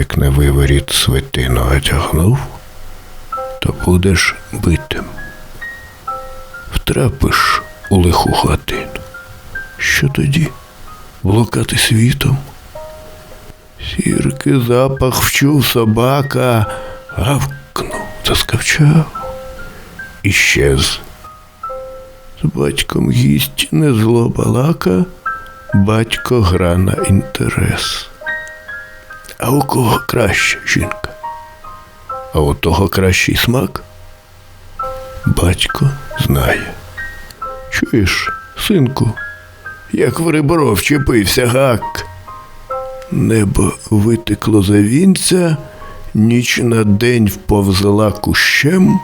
як на виворіт свитину одягнув, то будеш битим. Втрапиш у лиху хатину. Що тоді? Блукати світом? Сірки запах вчув собака, гавкнув, заскавчав і щез. З батьком гість не зло балака, батько гра на інтерес. А у кого краща жінка? А у того кращий смак? Батько знає. Чуєш, синку, як в ребро вчепився гак. Небо витекло за вінця, ніч на день вповзла кущем.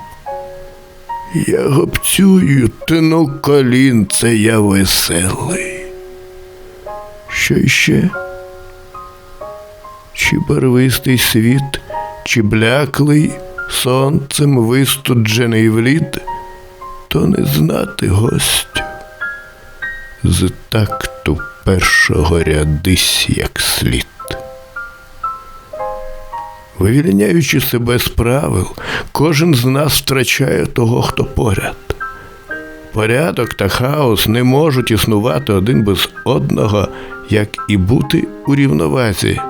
Я гопцюю, тину колінце, я веселий. Що іще? Чи барвистий світ, чи бляклий, сонцем вистуджений в лід, то не знати гостю. З такту першого рядись як слід. Вивільняючи себе з правил, кожен з нас втрачає того, хто поряд. Порядок та хаос не можуть існувати один без одного, як і бути у рівновазі.